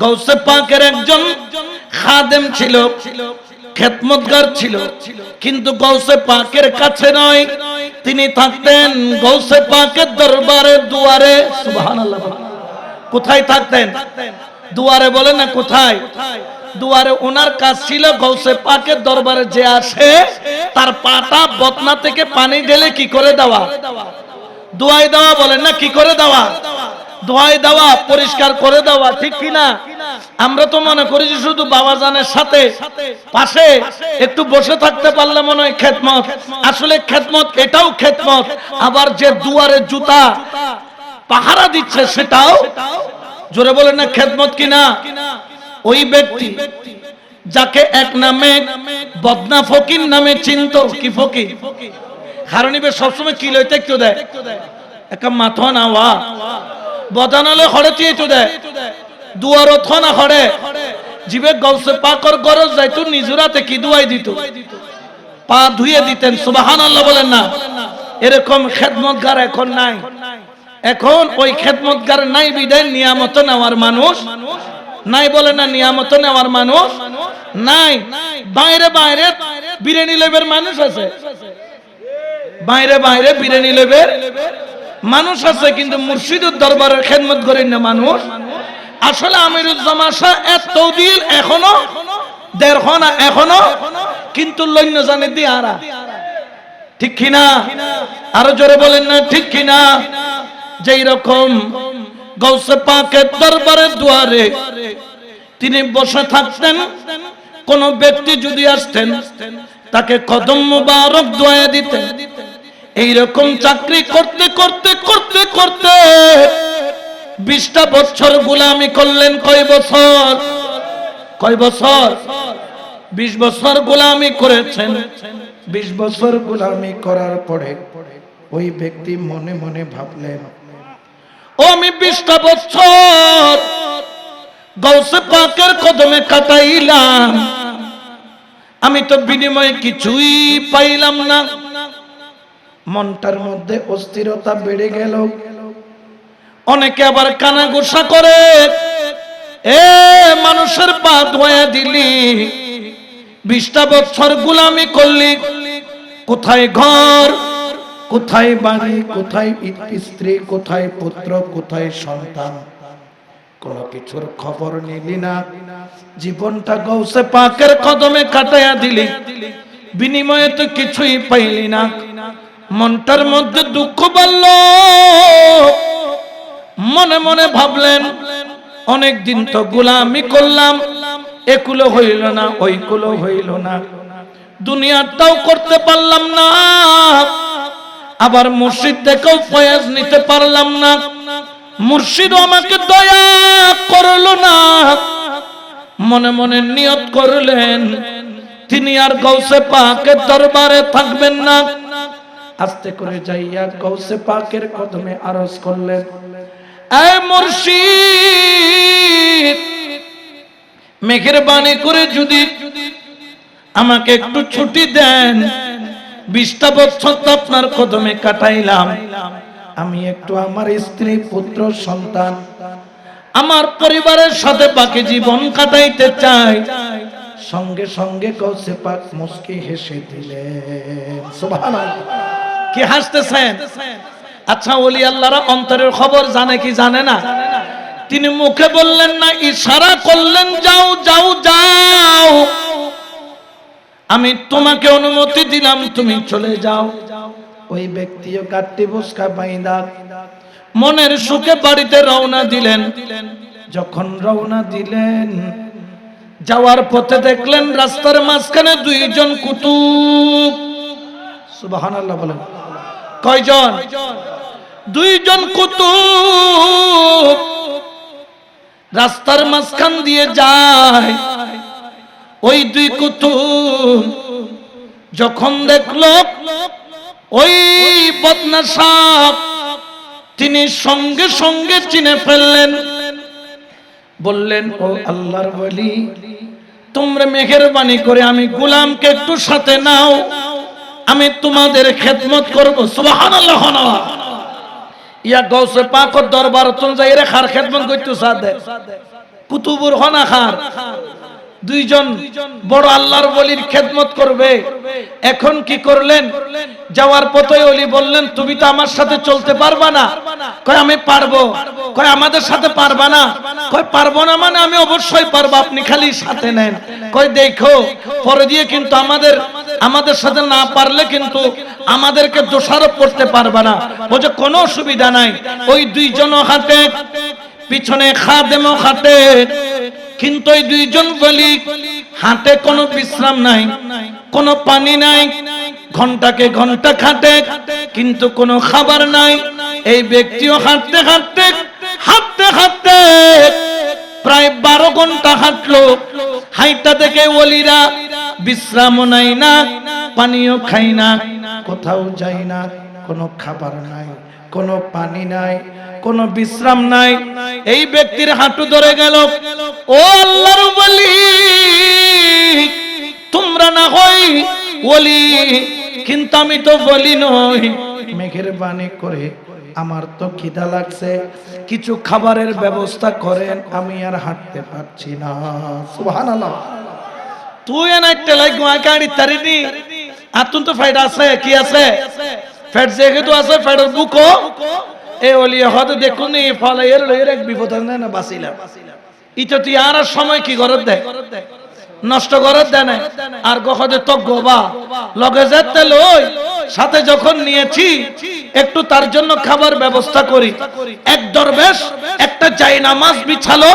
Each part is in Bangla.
গৌসে পাকের একজন খাদেম ছিল, খেদমতগার ছিল। কিন্তু গৌসে পাকের কাছে নয়, তিনি থাকতেন গৌসে পাকের দরবারে, দুয়ারে, সুবহানাল্লাহ কোথায় থাকতেন? দুয়ারে বলে না কোথায়? দুয়ারে ওনার কাজ ছিল গৌসে পাকের দরবারে যে আসে, তার পাটা বতনা থেকে পানি ঢেলে কি করে দেওয়া? দোয়াই দেওয়া বলেন না কি করে দেওয়া? দোয়াই দেওয়া, পরিষ্কার করে দেওয়া, ঠিক কিনা আমরা তো মনে করি যে শুধু বাবাজানের সাথে, পাশে, একটু বসে থাকতে পারলে মনে হয় খেদমত। আসলে খেদমত, এটাও খেদমত। আবার যে দুয়ারে জুতা পাহারা দিচ্ছে সেটাও জোরে বলেন না খেদমত কিনা ওই ব্যক্তি যাকে এক নামে বদনা ফকির নামে চিনত, কি ফকির? হারণিবে সবসময় কি লইতে একটু দেয়? একটা মাথা না ওয়া বদানালে দিয়ে তো দেয় দুয়ার না হরে জিবে গৌসে পাকর গরজ যাইতো নিজুরাতে কি দুয়াই দিত পা ধুয়ে দিতেন সুবাহান আল্লাহ বলেন না। এরকম খেদমতগার এখন নাই। এখন ওই খেদমতগার নাই বিদায়, নিয়ামত নেওয়ার মানুষ। নাই বলে না, নিয়ামত নেওয়ার মানুষ। নাই, বাইরে বাইরে বিরিয়ানি লেবের মানুষ আছে। বাইরে বাইরে বিরিয়ানি লেবের মানুষ আছে, কিন্তু মুর্শিদুর দরবারের খেদমত করেন না মানুষ। আসলে আমিরুজ্জামান শাহ এত দিল এখনও দেড় না এখনও, কিন্তু লৈন্য জানে দি আরা। ঠিক কিনা? আরও জোরে বলেন না, ঠিক কিনা? যেই রকম গৌসে পাকের দরবারের দুয়ারে তিনি বসে থাকতেন, কোন ব্যক্তি যদি আসতেন, তাকে কদম মুবারক দোয়া দিতেন। এইরকম চাকরি করতে করতে করতে করতে বিশটা বছর গোলামি করলেন কয় বছর? কয় বছর? বিশ বছর গোলামি করেছেন। বিশ বছর গোলামি করার পরে ওই ব্যক্তি মনে মনে ভাবলেন ও আমি বিশটা বছর গৌসে পাকের কদমে কাটাইলাম। আমি তো বিনিময়ে কিছুই পাইলাম না। মনটার মধ্যে অস্থিরতা বেড়ে গেল। অনেকে আবার কানা গোসা করে। এ, মানুষের পা ধোয়া দিলি। বিশটা বছর গুলামি করলি। কোথায় ঘর, কোথায় বাড়ি, কোথায় স্ত্রী, কোথায় পুত্র, কোথায় সন্তান? কোন কিছুর খবর নিলি না। জীবনটা গৌসে পাকের কদমে কাটাইয়া দিলি। বিনিময়ে তো কিছুই পাইলি না। মনটার মধ্যে দুঃখ বাড়ল। মনে মনে ভাবলেন অনেক দিন তো গোলামি করলাম, একুলো হইল না, ওইকুলো হইল না। দুনিয়াটাও করতে পারলাম না, আবার মুর্শিদ থেকেও ফয়াজ নিতে পারলাম না। মুর্শিদ আমাকে দয়া করল না। মনে মনে নিয়ত করলেন, তিনি আর গৌসে পাকের দরবারে থাকবেন না। আস্তে করে যাইয়া গৌসে পাকের কদমে আরজ করলেন মেঘের বাণী করে যদি আমাকে একটু ছুটি দেন, বিশটা বছর তো আপনার কদমে কাটাইলাম। আমি একটু আমার স্ত্রী, পুত্র, সন্তান, আমার পরিবারের সাথে বাকি জীবন কাটাইতে চাই। সঙ্গে সঙ্গে কৌসে পাক মুস্কি হেসে দিলেন, সুবহানাল্লাহ। কি হাসতেছেন? আচ্ছা ওলি আল্লাহরা অন্তরের খবর জানে কি জানে না? তিনি মুখে বললেন না, ইশারা করলেন, যাও যাও যাও। আমি তোমাকে অনুমতি দিলাম, তুমি চলে যাও। ওই ব্যক্তিও কাটতে বসকা বাইন্দা, মনের সুখে বাড়িতে রওনা দিলেন। যখন রওনা দিলেন, যাওয়ার পথে দেখলেন রাস্তার মাঝখানে দুইজন কুতুব। সুবহানাল্লাহ বলেন। কয়জন? দুইজন কুতুব। রাস্তার মাঝখান দিয়ে যায়। ওই দুই কুতুব যখন দেখল, ওই বদনা সাপ তিনি সঙ্গে সঙ্গে চিনে ফেললেন। বললেন, ও আল্লাহর বলি তোমরা মেহেরবানি করে আমি গোলামকে একটু সাথে নাও। আমি তোমাদের খেদমত করব। সুবহানাল্লাহ না ইয়া গৌসে দরবার যাই রে খার খেদমত করতে সাথে কুতুবুর হনাখার দুইজন বড় আল্লাহর বলির খেদমত করবে। এখন কি করলেন? যাওয়ার পথে অলি বললেন, তুমি তো আমার সাথে চলতে পারবা না। কয়, আমি পারব। কয়, আমাদের সাথে পারবা না। কয়, পারব না মানে আমি অবশ্যই পারব। আপনি খালি সাথে নেন। কয়, দেখো, পরে দিয়ে কিন্তু আমাদের আমাদের সাথে না পারলে কিন্তু আমাদেরকে দোষারোপ করতে পারবে না। বলছে কোনো অসুবিধা নাই। ওই দুইজন হাতে, পিছনে খাদেমও হাতে। কিন্তু ওই দুইজন বলি, হাতে কোনো বিশ্রাম নাই, কোনো পানি নাই, ঘন্টাকে ঘণ্টা খাটে, কিন্তু কোনো খাবার নাই। এই ব্যক্তিও হাঁটতে হাঁটতে হাঁটতে হাঁটতে প্রায় বারো ঘণ্টা হাঁটলো। হাইটা দেখে ওলিরা বিশ্রামও নাই না, পানিও খাই না। কোথাও যাই না, কোনো খাবার নাই, কোনো পানি নাই, কোনো বিশ্রাম নাই। এই ব্যক্তির হাঁটু ধরে গেল, ও আল্লাহর বলি তোমরা না হই বলি কিন্তু আমি তো বলি নই। মেঘের বাণী করে আমার তো খিদা লাগছে, কিছু খাবারের ব্যবস্থা করেন, আমি আর হাঁটতে পারছি না। সুবহানাল্লাহ। তুই একটা লাগ গাড়ি তারিনি? আতুন তো ফাইট আছে, কি আছে? ফ্যাট যেহেতু আছে ফ্যাটের বুকো এ ওলি হয়তো দেখুন, ফলে এর এক বিপদ না বাঁচিলাম। ইতো তুই আর আর সময় কি গরত দেয়? নষ্ট করার দেয় না আর গহদে তো গোবা। লগে যেতে লই সাথে যখন নিয়েছি, একটু তার জন্য খাবার ব্যবস্থা করি। এক দরবেশ, একটা জাই নামাজ বিছালো,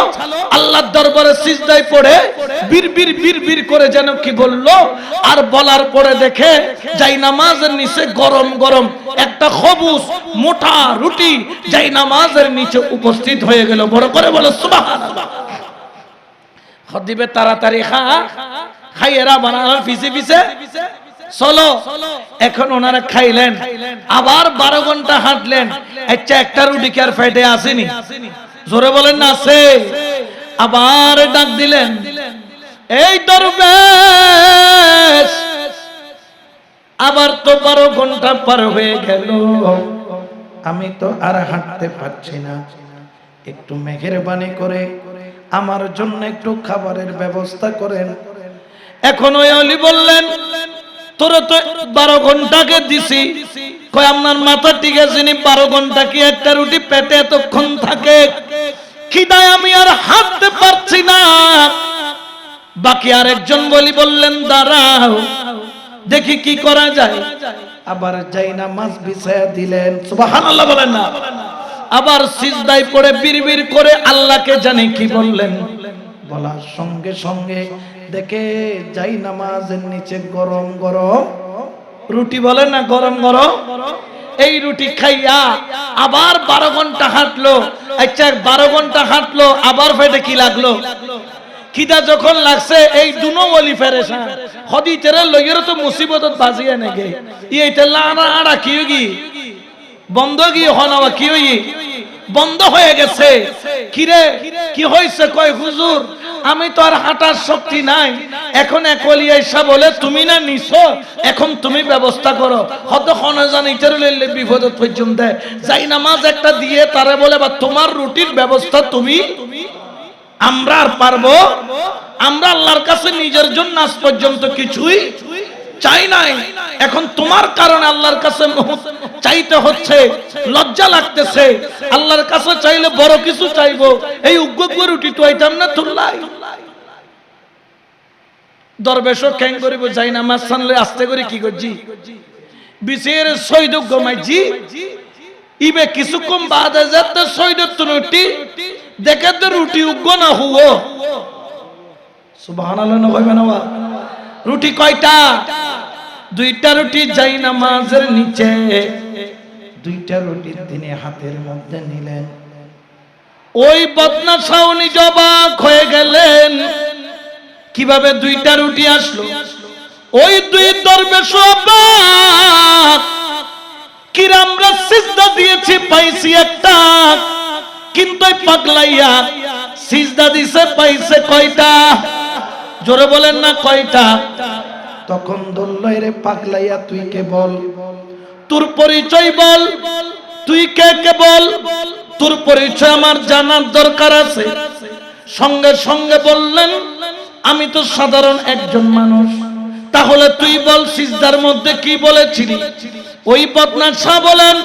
আল্লাহর দরবারে সিজদায় পড়ে বীর বীর বীর বীর করে যেন কি বলল, আর বলার পরে দেখে জাই নামাজের নিচে গরম গরম একটা খবুস, মোটা রুটি জাই নামাজের নিচে উপস্থিত হয়ে গেল। বড় করে বলো, সুবহানাল্লাহ। দিবে তাড়াতাড়ি খা। খাই এরা বানানোর পিছে পিছে। চলো, এখন ওনারা খাইলেন। আবার বারো ঘণ্টা হাঁটলেন। আচ্ছা একটা রুটি কি আর ফেটে আসেনি? জোরে বলেন না, আছে। আবার ডাক দিলেন। এই দরবেশ আবার তো বারো ঘণ্টা পার হয়ে গেল। আমি তো আর হাঁটতে পারছি না। একটু মেঘের বাণী করে আমার জন্য একটু খাবারের ব্যবস্থা করেন। এখন ওই অলি বললেন, তোরা তো বারো ঘন্টাকে দিছি। কয়, আপনার মাথা ঠিক আছে নি বারো ঘণ্টা কি একটা রুটি পেটে এতক্ষণ থাকে? খিদায় আমি আর হাঁটতে পারছি না। বাকি আরেকজন বলি বললেন, দাঁড়াও, দেখি কি করা যায়। আবার যাই না মাছ বিছায়া দিলেন। বলেন না। আবার সিজদায় পড়ে বিড়বিড় করে আল্লাহকে জানে কি বললেন? বলার সঙ্গে সঙ্গে দেখে যাই নামাজের নিচে গরম গরম। রুটি বলে না গরম গরম? এই রুটি খাইয়া আবার বারো ঘণ্টা হাঁটলো। আচ্ছা বারো ঘণ্টা হাঁটলো আবার ফেটে কি লাগল? খিদা যখন লাগছে এই দুনো বলি ফেরেসা হদি তেরে লইয়ের তো মুসিবতত বাজিয়ে নেগে। তেলা আড়া আড়া কি কি বন্ধ গিয়ে হনাওয়া কি বন্ধ হয়ে গেছে। কিরে? কি হয়েছে কয়, হুজুর, আমি তো আর হাঁটার শক্তি নাই। এখন একলি বলে, তুমি না নিছো? এখন তুমি ব্যবস্থা করো। হয়তো খনে জানি লইলে বিপদ পর্যন্ত যাই নামাজ একটা দিয়ে তারে বলে, বা তোমার রুটির ব্যবস্থা তুমি, আমরা আর পারব? আমরা আল্লাহর কাছে নিজের জন্য আজ পর্যন্ত কিছুই চাই নাই। এখন তোমার কারণে আল্লাহর কাছে চাইতে হচ্ছে, লজ্জা লাগতেছে। আল্লাহর কাছে চাইলে বড় কিছু চাইব। এই উগ্র রুটি তো আইতাম না তুললাই দরবেশ ক্যাং করিব, যাই না মাছ সানলে আস্তে করে কি করছি? বিশের সৈদ গমাইছি ইবে কিছুক্ষণ বাদে যাতে সৈদ দেখে তো রুটি উগ্র না হুও সুবহানাল্লাহ না কইবে না রুটি কয়টা? দুইটা রুটি যাই নামাজের নিচে। দুইটা রুটি তিনি হাতের মধ্যে নিলেন। ওই বদনা সাউনি জবাক হয়ে গেলেন। কীভাবে দুইটা রুটি আসলো? ওই দুই দরবেশ কিরামরা সিজদা দিয়েছি পাইছি একটা। কিন্তু পাগলাইয়া সিজদা দিছে পাইছে কয়টা? জোরে বলেন না কয়টা? তখন দল্লয় রে পাগলাইয়া তুই কে বল? তোর পরিচয় বল। তুই কে কে বল? তোর পরিচয় আমার জানার দরকার আছে। সঙ্গে সঙ্গে বললেন আমি তো সাধারণ একজন মানুষ। তাহলে তুই বল সিজদার মধ্যে কি বলেছিলি? ওই বদনার শাহ বলেন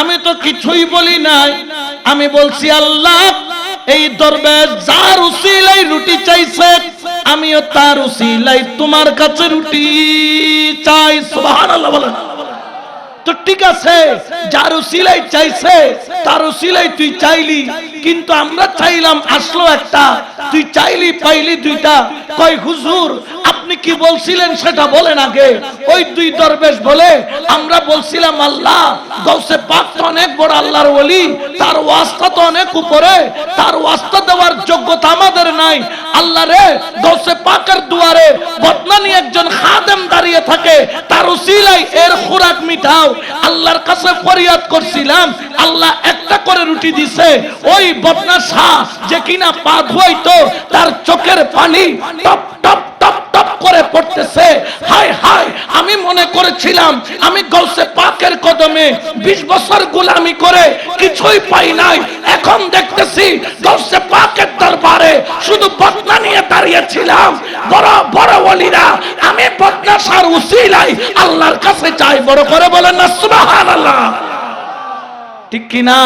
আমি তো কিছুই বলি নাই। আমি বলছি আল্লাহ এই দরবেশ যার উসিলাই রুটি চাইছে, আমিও তার উসিলাই তোমার কাছে রুটি চাই। সুবহানাল্লাহ বলেন। তো ঠিক আছে, যার উসিলাই চাইছে, তার উসিলাই তুই চাইলি, কিন্তু আমরা চাইলাম আসলো একটা, তুই চাইলি পাইলি দুইটা। কয়, হুজুর, আপনি কি বলছিলেন সেটা বলেন আগে। ওই দুই দরবেশ বলে, আমরা বলছিলাম আল্লাহ গৌসে পাক তো অনেক বড় আল্লাহর ওলি, তার ওয়াস্তা তো অনেক উপরে, তার ওয়াস্তা দেওয়ার যোগ্যতা আমাদের নাই। আল্লাহ রে গৌসে পাকের দুয়ারে বদনানি একজন খাদেম দাঁড়িয়ে থাকে, তার উসিলাই এর খোরাক মিটাও। আল্লাহর কাছে ফরিয়াদ করছিলাম, আল্লাহ একটা করে রুটি দিছে, ওই বদনা শাহ যে কিনা পা ধুয়াইতো তার চোখের পানি টপ টপ টপ টপ করে পড়তেছে। হাই হাই আমি মনে করেছিলাম, আমি গৌসে পাকের কদমে 20 বছর গোলামি করে কিছুই পাই নাই। এখন দেখতেছি গৌসে পাকের দরবারে শুধু বদনা নিয়ে দাঁড়িয়েছিলাম। বড় বড় ওলিরা, আমি বদনা সার উসিলাই আল্লাহর কাছে চাই বড় করে বলেন না, সুবহানাল্লাহ। ঠিক কিনা?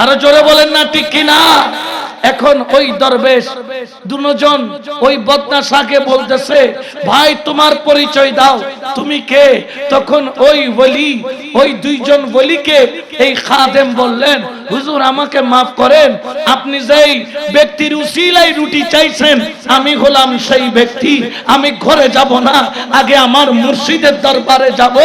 আরও জোরে বলেন না, ঠিক কিনা? এখন ওই দরবেশ দুজন ওই বদনা শাহকে বলতেছে, ভাই, তোমার পরিচয় দাও। তুমি কে? তখন ওই বলি ওই দুইজন বলিকে এই খাদেম বললেন, হুজুর, আমাকে মাফ করেন। আপনি যেই ব্যক্তির উসিলাই রুটি চাইছেন, আমি হলাম সেই ব্যক্তি। আমি ঘরে যাব না। আগে আমার মুর্শিদের দরবারে যাব।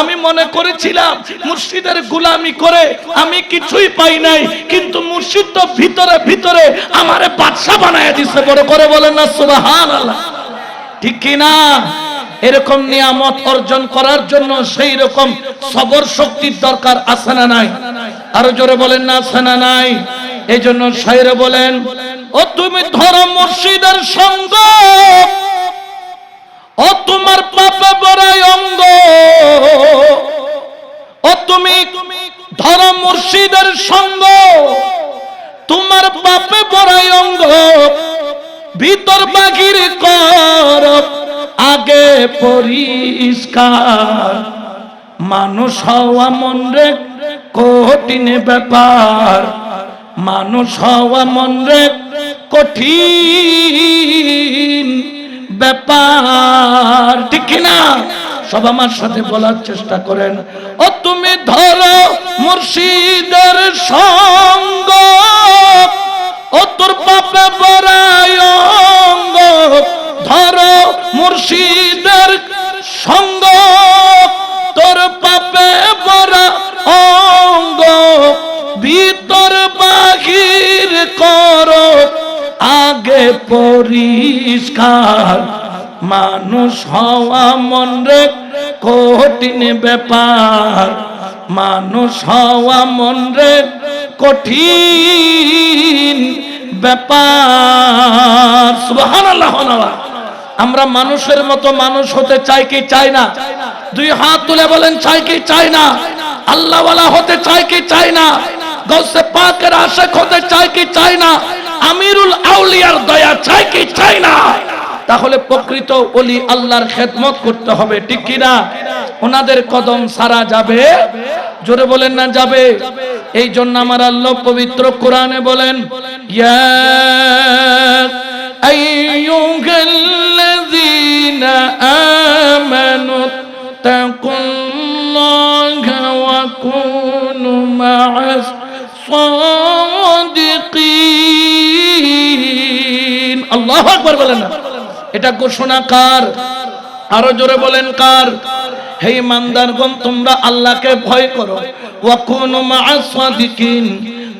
আমি মনে করেছিলাম, মুর্শিদের গুলামি করে আমি কিছুই পাই নাই, কিন্তু মুর্শিদ তো ভিতরে ভিতরে আমারে বাদশা বানায় দিছে। বড় করে বলেন না, সুবহানাল্লাহ। ঠিক কি না? এরকম নিয়ামত অর্জন করার জন্য সেই রকম সবর শক্তির দরকার আছে না নাই? আরও জোরে বলেন না, আছে না নাই? এই জন্য শাইরে বলেন, ও তুমি ধরো মুর্শিদের সঙ্গ। ও তোমার পাপে বড়াই অঙ্গ। ও তুমি ধরো মুর্শিদের সঙ্গ। তোমার পাপে বড়াই অঙ্গ, ভিতর বাগির কর, আগে পরিষ্কার। মানুষ হওয়া মন রে কঠিন ব্যাপার। মানুষ হওয়া মন রে কঠিন ব্যাপার। ঠিক না সব আমার সাথে বলার চেষ্টা করেন। ও তুমি ধরো মুর্শিদের সঙ্গ। ও তোর পাপে অঙ্গ। ধরো মুর্শিদের সঙ্গ। তোর পাপে বড় অঙ্গ। ভিতর বাহির করো, আগে পরিষ্কার মানুষ হওয়া মন রে কঠিন ব্যাপার। মানুষ হওয়া মন রে কঠিন ব্যাপার। নাল্লাহ। আমরা মানুষের মতো মানুষ হতে চাই কি চাই না? দুই হাত তুলে বলেন, চাই কি চাই না? আল্লাহওয়ালা হতে চাই কি চাই না? গৌসে পাকের আশেক হতে চাই কি চাই না? আমিরুল আউলিয়ার দয়া চাই কি চাই না? তাহলে প্রকৃত ওলি আল্লাহর খেদমত করতে হবে, ঠিক কিনা? ওনাদের কদম সারা যাবে। জোরে বলেন না, যাবে। এই জন্য আমার আল্লাহ পবিত্র কোরআনে বলেন আল্লাহু আকবার বলেন না। এটা ঘোষণা কার? আরও জোরে বলেন কার? হে ইমানদারগণ, তোমরা আল্লাহকে ভয় করো। ওয়াকুনু মাআস সাদিকিন,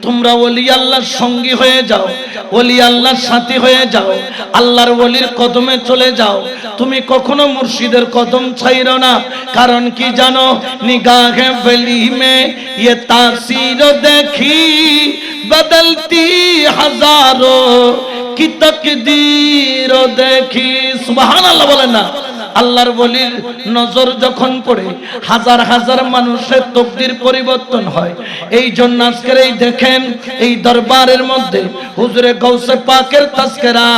তোমরা ওলি আল্লাহর সঙ্গী হয়ে যাও। ওলি আল্লাহর সাথী হয়ে যাও। আল্লাহর ওলির কদমে চলে যাও। তুমি কখনো মুর্শিদের কদম ছাইর না। কারণ কি জানো? নিগাহে বেলি মে ইয়ে তাসির দেখি, বদলতি হাজারো কি তাকদির দেখি সুবাহান আল্লাহ বলেন না। আল্লাহর বলির নজর যখন পড়ে, হাজার হাজার মানুষের তকদির পরিবর্তন হয়। এই জন্য আজকের এই দেখেন, এই দরবারের মধ্যে হুজুরে গৌসে পাকের তাস্কেরা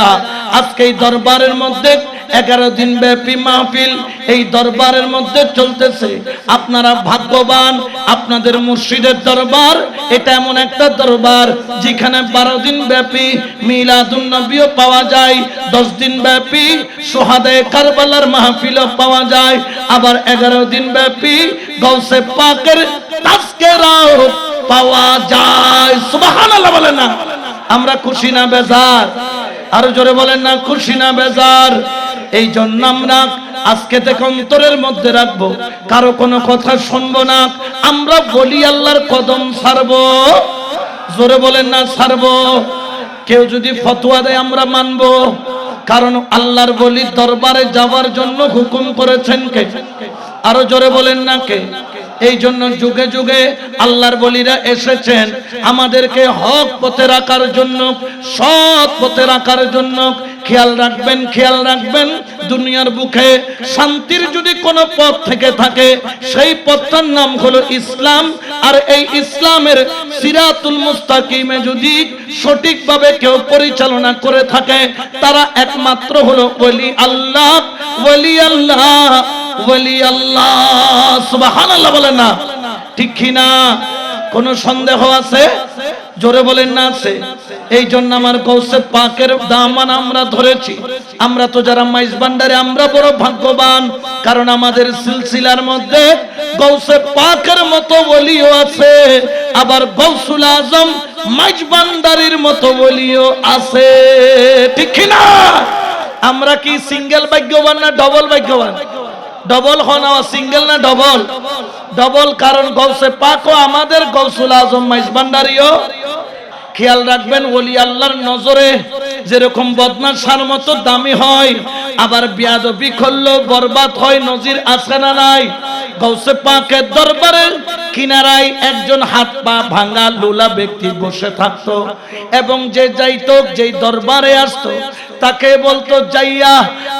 আজকে এই দরবারের মধ্যে এগারো দিন ব্যাপী মাহফিল এই দরবারের মধ্যে চলতেছে। আপনারা ভাগ্যবান, আপনাদের মুর্শিদের দরবার, এটা এমন একটা দরবার যেখানে বারো দিন ব্যাপী মিলাদুন নবীও পাওয়া যায়, দশ দিন ব্যাপী সোহাদে কারবালার মাহফিলও পাওয়া যায়, আবার এগারো দিন ব্যাপী গৌসে পাকের তাস্কেরাও পাওয়া যায়। সুবহানাল্লাহ বলেন না। আমরা খুশি না বেজার? আরও জোরে বলেন না, খুশি না বেজার? এই জন্য আমরা আজকে থেকে অন্তরের মধ্যে রাখব। কারও কোনো কথা শুনব না। আমরা বলি আল্লাহর কদম ছাড়বো। জোরে বলেন না, ছাড়বো। কেউ যদি ফতোয়া দেয় আমরা মানবো। কারণ আল্লাহর বলি দরবারে যাওয়ার জন্য হুকুম করেছেন কে? আরও জোরে বলেন না কে? এই জন্য যুগে যুগে আল্লাহর বলিরা এসেছেন, আমাদেরকে হক পথে রাখার জন্য, সৎ পথে রাখার জন্য। খেয়াল রাখবেন খেয়াল রাখবেন, দুনিয়ার বুকে শান্তির যদি কোনো পথ থেকে থাকে, সেই পথটার নাম হলো ইসলাম। আর এই ইসলামের সিরাতুল মুস্তাকিমে যদি সঠিকভাবে কেউ পরিচালনা করে থাকে, তারা একমাত্র হলো ওলি আল্লাহ ওলি আল্লাহ। ওলি আল্লাহ সুবহানাল্লাহ বলেন না। ঠিক কি না? কোন সন্দেহ আছে? জোরে বলেন না আছে। এই জন্য আমার গৌসে পাকের দামান আমরা ধরেছি। আমরা তো যারা মাইজ আমরা বড় ভাগ্যবান। কারণ আমাদের সিলসিলার মধ্যে গৌসে পাকের মতো বলিও আছে। আবার গৌসুল আজম মাইজ ভান্ডারির মতো বলিও আছে। ঠিক না? আমরা কি সিঙ্গেল ভাগ্যবান না ডবল ভাগ্যবান? ডবল হন সিঙ্গেল না ডবল ডবল কারণ গৌসে পাকও আমাদের গৌসুল আজম মাইজ ভান্ডারিও। খেয়াল রাখবেন, ওলি আল্লাহর নজরে যেরকম বদমাশার মতো দামি হয়, আবার বিয়াদবি করলেও বরবাদ হয়, নজির আছে না নাই। গৌসে পাকের দরবারে কিনারায় একজন হাত পা ভাঙা লোলা ব্যক্তি বসে থাকতো, এবং যে যাইতো, যেই দরবারে আসতো তাকে বলতো, যাইয়া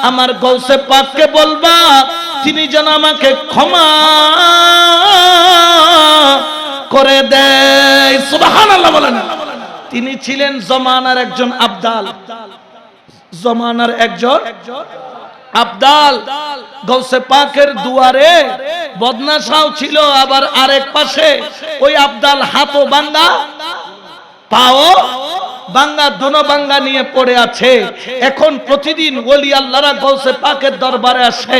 আমার গৌসে পাককে বলবা, তিনি যেন আমাকে ক্ষমা করে দেয়। সুবহানাল্লাহ বলেন। তিনি ছিলেন জমানার একজন আবদাল। জমানার একজন আবদাল। গৌসে পাকের দুয়ারে বদনাশাও ছিল, আবার আরেক পাশে ওই আবদাল হাতও বান্দা, পাও বাঙ্গা দোনো বাঙ্গা নিয়ে পড়ে আছে। এখন প্রতিদিন ওলি আল্লাহরা গৌসে পাকের দরবারে আসে।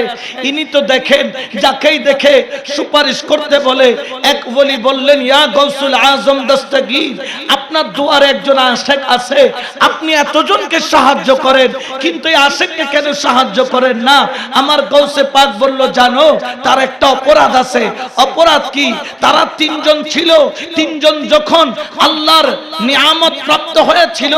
ইনি তো দেখেন, যাকেই দেখে সুপারিশ করতে বলে, এক বলি বললেন, ইয়া গৌসুল আজম দস্তগীর, আপনার দুয়ারে একজন আশেক আছে, আপনি এতজনকে সাহায্য করেন, কিন্তু এই আশেককে কেন সাহায্য করেন না? আমার গৌসে পাক বলল, জানো, তার একটা অপরাধ আছে। অপরাধ কি? তারা তিনজন ছিল, তিনজন যখন আল্লাহর নিয়ামত প্রাপ্ত হয়েছিল,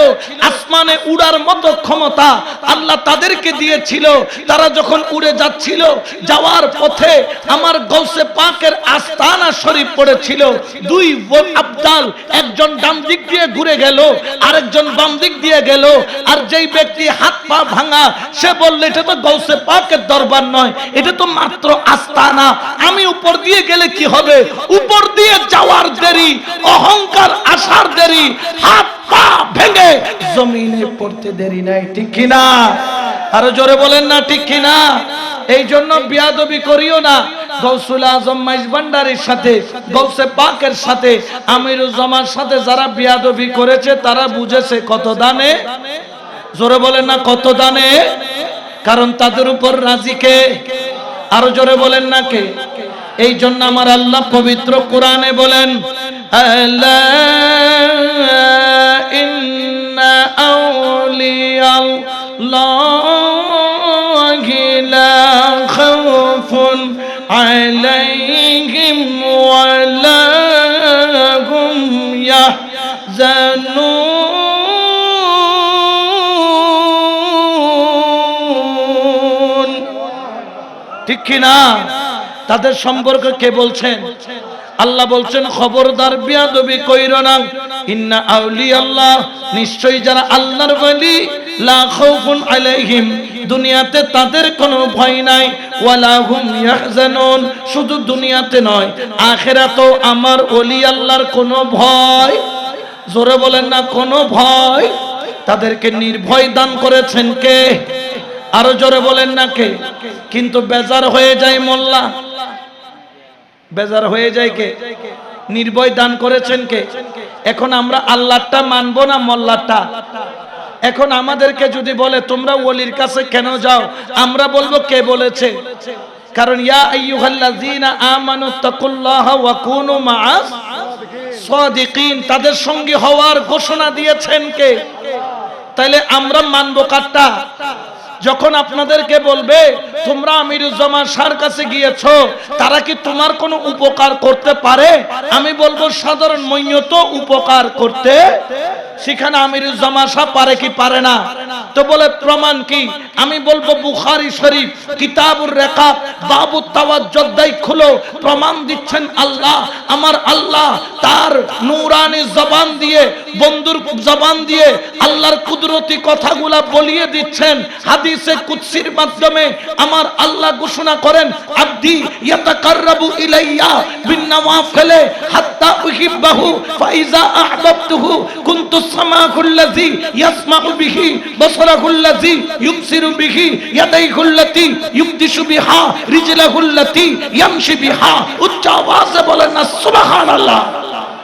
আসমানে উড়ার মতো ক্ষমতা আল্লাহ তাদেরকে দিয়েছিল। তারা যখন উড়ে যাচ্ছিল, যাওয়ার পথে আমার গৌসে পাকের আস্তানা শরীফ পড়েছিল। দুই আবদাল, একজন ডান দিক দিয়ে ঘুরে গেল, আরেকজন বাম দিক দিয়ে গেল। আর যেই ব্যক্তি হাত পা ভাঙা, সে বললে, এটা তো গৌসে পাকের দরবার নয়, এটা তো মাত্র আস্তানা। আমি উপর দিয়ে গেলে কি হবে? উপর দিয়ে যাওয়ার দেরি, অহংকার আসার দেরি, হাত পা ভেঙে জমিনে পড়তে দেরি নাই, ঠিক কিনা? আরও জোরে বলেন না, ঠিক কিনা? এই জন্য বিয়াদবি করিও না। গৌসুল আজম মাইজ সাথে, গৌসে পাকের সাথে সাথে যারা বিয়াদবি করেছে, তারা বুঝেছে কত দানে? জোরে বলেন না, কত দানে? কারণ তাদের উপর রাজিকে আরও জোরে বলেন না কে? এই জন্য আমার আল্লাহ পবিত্র কোরআনে বলেন আলা আউলিয়াল্লাহি লা খাউফুন আলাইহিম ওয়া লা হুম ইয়াহজানুন ঠিক কি না তাদের সম্পর্কে কে বলছেন? আল্লাহ বলছেন, খবরদার বিয়াদবি কইর না। ইন্না আউলি আল্লাহ নিশ্চয়ই যারা আল্লাহর বলি লা আলাইহিম, দুনিয়াতে তাদের কোনো ভয় নাই, ওয়ালা হুম ইয়াহজানুন, শুধু দুনিয়াতে নয়, আখিরাতেও আমার ওলি আল্লাহর কোনো ভয়, জোরে বলেন না, কোনো ভয়, তাদেরকে নির্ভয় দান করেছেন কে? আরও জোরে বলেন না কে? কিন্তু বেজার হয়ে যায় মোল্লা। বেজার হয়ে যায় কে? নির্ভয় দান করেছেন কে? এখন আমরা আল্লাহটা মানবো না মোল্লাটা এখন আমাদেরকে যদি বলে, তোমরা ওলির কাছে কেন যাও? আমরা বলব, কে বলেছে? কারণ, ইয়া আইয়ুহাল্লাযীনা আমানু তাকুল্লাহা ওয়া কুনু তাদের সঙ্গে হওয়ার ঘোষণা দিয়েছেন কে? তাইলে আমরা মানবো কারটা? যখন আপনাদেরকে বলবে, তোমরা আমিরুজ্জামান শাহর কাছে গিয়েছো, তারা কি তোমার কোনো উপকার করতে পারে? আমি বলব, সাধারণ মৈয়ত উপকার করতে, সেখানে আমিরুজ্জামান শাহ পারে কি পারে না? তো বলে, প্রমাণ কি? আমি বলব, বুখারী শরীফ, কিতাবুর রেকাব, বাবু তাওয়াজ্জুদাই খুলো, প্রমাণ দিচ্ছেন আল্লাহ, আমার আল্লাহ তার নূরানি জবান দিয়ে, বন্ধুর জবান দিয়ে, আল্লাহর কুদরতি কথাগুলা বলিয়ে দিচ্ছেন, হাদিসে কুদসির মাধ্যমে আমার আল্লাহ ঘোষণা করেন, আব্দি, ইয়াতাকাররাবু ইলাইয়া বিন নওয়াফিলে হাত্তা উহিব্বাহু ফাইজা আহবাবতুহু কুনতু সামাহুল্লাযী ইয়াসমাউ বিহি বসরাহুল্লাযী ইউবসিরু বিহি ইয়াদাইহুল্লাতী ইউবদিশু বিহা রিজলাহুল্লাতী ইয়ামশি বিহা। উচ্চ আওয়াজে বলেন না, সুবহানাল্লাহ।